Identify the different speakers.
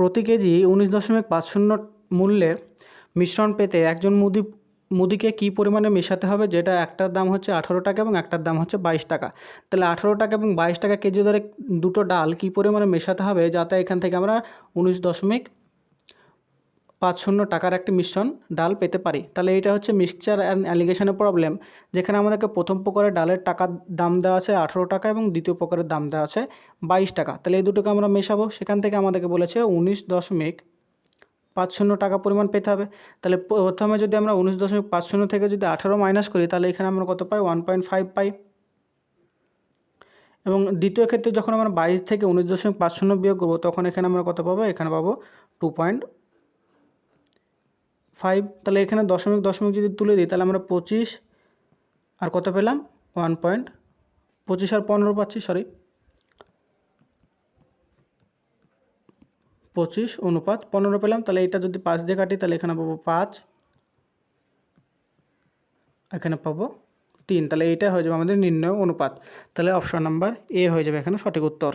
Speaker 1: প্রতি কেজি উনিশ দশমিক পাঁচ শূন্য মূল্যের মিশ্রণ পেতে একজন মুদি মুদিকে কী পরিমাণে মেশাতে হবে, যেটা একটার দাম হচ্ছে আঠারো টাকা এবং একটার দাম হচ্ছে বাইশ টাকা? তাহলে আঠারো টাকা এবং বাইশ টাকা কেজি ধরে দুটো ডাল কী পরিমাণে মেশাতে হবে, যাতে এখান থেকে আমরা উনিশ দশমিক পাঁচ শূন্য টাকার একটি মিশ্রণ ডাল পেতে পারি। তাহলে এটা হচ্ছে মিক্সচার অ্যান্ড অ্যালিগেশনের প্রবলেম। যেখানে আমাদেরকে প্রথম প্রকারের ডালের টাকার দাম দেওয়া আছে আঠেরো টাকা এবং দ্বিতীয় প্রকারের দাম দেওয়া আছে বাইশ টাকা। তাহলে এই দুটোকে আমরা মেশাবো। সেখান থেকে আমাদেরকে বলেছে উনিশ দশমিক পাঁচ শূন্য টাকা পরিমাণ পেতে হবে। তাহলে প্রথমে যদি আমরা উনিশ দশমিক পাঁচ শূন্য থেকে যদি আঠারো মাইনাস করি, তাহলে এখানে আমরা কত পাই? ওয়ান পয়েন্ট ফাইভ পাই। এবং দ্বিতীয় ক্ষেত্রে যখন আমরা বাইশ থেকে উনিশ দশমিক পাঁচ শূন্য বিয়োগ করব, তখন এখানে আমরা কত পাবো? এখানে পাবো টু পয়েন্ট ফাইভ তাহলে এখানে দশমিক দশমিক যদি তুলে দিই, তাহলে আমরা পঁচিশ, আর কত পেলাম? ওয়ান পয়েন্ট পঁচিশ আর পনেরো পাচ্ছি সরি পঁচিশ, অনুপাত, পনেরো পেলাম, তাহলে এটা যদি পাঁচ দিয়ে কাটি, তাহলে এখানে পাবো পাঁচ। এখানে পাবো তিন, তাহলে এইটা হয়ে যাবে আমাদের নির্ণয় অনুপাত। তাহলে অপশন নাম্বার এ হয়ে যাবে এখানে সঠিক উত্তর।